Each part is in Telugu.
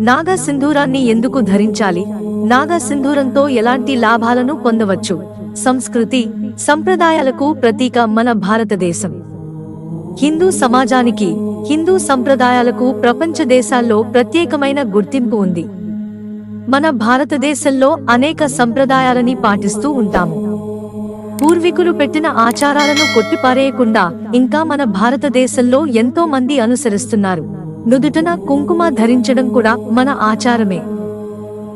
నాగా సింధూరాన్ని ఎందుకు ధరించాలి? నాగా సింధూరంతో ఎలాంటి లాభాలను పొందవచ్చు? సంస్కృతి సంప్రదాయాలకు ప్రతీక మన భారతదేశం. హిందూ సమాజానికి హిందూ సంప్రదాయాలకు ప్రపంచ దేశాల్లో ప్రత్యేకమైన గుర్తింపు ఉంది. మన భారతదేశంలో అనేక సంప్రదాయాలని పాటిస్తూ ఉంటాము. పూర్వీకులు పెట్టిన ఆచారాలను కొట్టిపారేయకుండా ఇంకా మన భారతదేశంలో ఎంతో మంది అనుసరిస్తున్నారు. నుదుటన కుంకుమ ధరించడం కూడా మన ఆచారమే.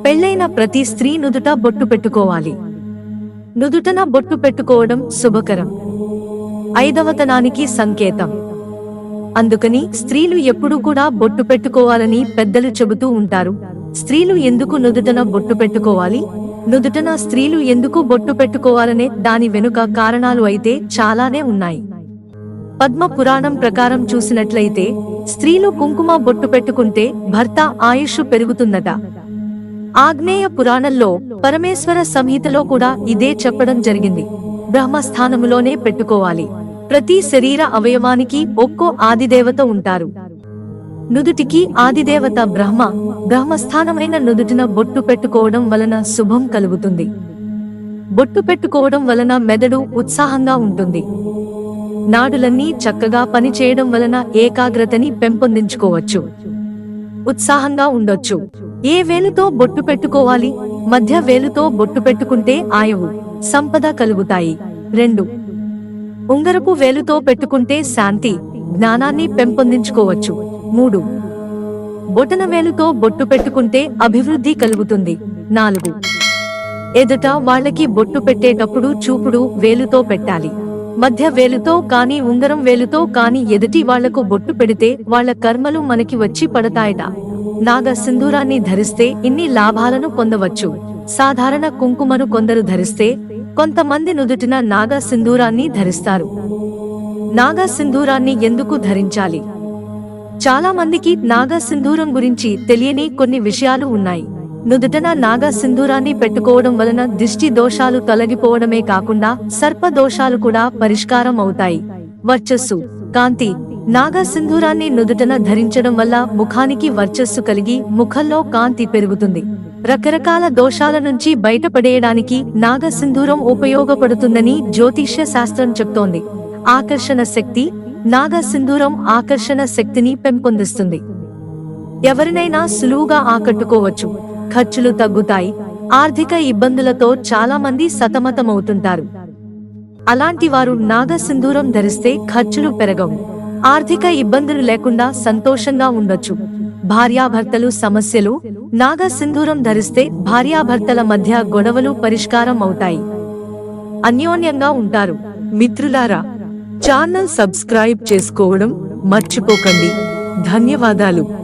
పెళ్ళైన ప్రతి స్త్రీ నుదుట బొట్టు పెట్టుకోవాలి. నుదుటన బొట్టు పెట్టుకోవడం శుభకరం. ఐదవతనానికి సంకేతం. అందుకని స్త్రీలు ఎప్పుడూ కూడా బొట్టు పెట్టుకోవాలని పెద్దలు చెబుతూ ఉంటారు. స్త్రీలు ఎందుకు నుదుటన బొట్టు పెట్టుకోవాలి? నుదుటన స్త్రీలు ఎందుకు బొట్టు పెట్టుకోవాలనే దాని వెనుక కారణాలు అయితే చాలానే ఉన్నాయి. పద్మ పురాణం ప్రకారం చూసినట్లయితే స్త్రీలు కుంకుమ బొట్టు పెట్టుకుంటే భర్త ఆయుష్ పెరుగుతుందట ఆగ్నేయ పురాణంలో పరమేశ్వర సంహితలో కూడా ఇదే చెప్పడం జరిగింది. బ్రహ్మస్థానములోనే పెట్టుకోవాలి. ప్రతి శరీర అవయవానికి ఒక్కో ఆదిదేవత ఉంటారు. నుదుటికి ఆదిదేవత బ్రహ్మ బ్రహ్మస్థానమైన నుదుటిన బొట్టు పెట్టుకోవడం వలన శుభం కలుగుతుంది. బొట్టు పెట్టుకోవడం వలన మెదడు ఉత్సాహంగా ఉంటుంది. నాడులన్నీ చక్కగా పనిచేయడం వలన ఏకాగ్రతని పెంపొందించుకోవచ్చు. ఉత్సాహంగా ఉండొచ్చు. ఏ వేలుతో బొట్టు పెట్టుకోవాలి మధ్య వేలుతో బొట్టు పెట్టుకుంటే ఆయవు సంపద కలుగుతాయి. రెండు. ఉంగరపు వేలుతో పెట్టుకుంటే శాంతి జ్ఞానాన్ని పెంపొందించుకోవచ్చు. మూడు. బొటన వేలుతో బొట్టు పెట్టుకుంటే అభివృద్ధి కలుగుతుంది. నాలుగు. ఎదుట వాళ్ళకి బొట్టు పెట్టేటప్పుడు చూపుడు వేలుతో పెట్టాలి. మధ్య వేలుతో కాని ఉంగరం వేలుతో కాని ఎదుటి వాళ్ళకు బొట్టు పెడితే వాళ్ళ కర్మలు మనకి వచ్చి పడతాయట. నాగ సింధూరాన్ని ధరిస్తే ఇన్ని లాభాలను పొందవచ్చు. సాధారణ కుంకుమను కొందరు ధరిస్తే కొంతమంది నుదుటిన నాగ సింధూరాన్ని ధరిస్తారు. నాగ సింధూరాన్ని ఎందుకు ధరించాలి? చాలా మందికి నాగా సింధూరం గురించి తెలియని కొన్ని విషయాలు ఉన్నాయి. నుదుటన నాగ సింధూరాన్ని పెట్టుకోవడం వలన దిష్టి దోషాలు తొలగిపోవడమే కాకుండా సర్ప దోషాలు కూడా పరిష్కారం అవుతాయి. వర్చస్సు. కాంతి. నాగా సింధూరాన్ని నుదుటన ధరించడం వల్ల ముఖానికి వర్చస్సు కలిగి ముఖంలో కాంతి పెరుగుతుంది. రకరకాల దోషాల నుంచి బయటపడేయడానికి నాగ సింధూరం ఉపయోగపడుతుందని జ్యోతిష్య శాస్త్రం చెప్తోంది. ఆకర్షణ శక్తి. నాగ సింధూరం ఆకర్షణ శక్తిని పెంపొందిస్తుంది. ఎవరినైనా సులువుగా ఆకట్టుకోవచ్చు. ఖర్చులు తగ్గుతాయి. ఆర్థిక ఇబ్బందులతో చాలా మంది సతమతమవుతుంటారు. అలాంటి వారు నాగ సింధూరం ధరిస్తే ఖర్చులు పెరగవు. ఆర్థిక ఇబ్బందులు లేకుండా సంతోషంగా ఉండొచ్చు. భార్యాభర్తలు సమస్యలు నాగ సింధూరం ధరిస్తే భార్యాభర్తల మధ్య గొడవలు పరిష్కారం అవుతాయి. అన్యోన్యంగా ఉంటారు. మిత్రులారా ఛానల్ సబ్స్క్రైబ్ చేసుకోవడం మర్చిపోకండి. ధన్యవాదాలు.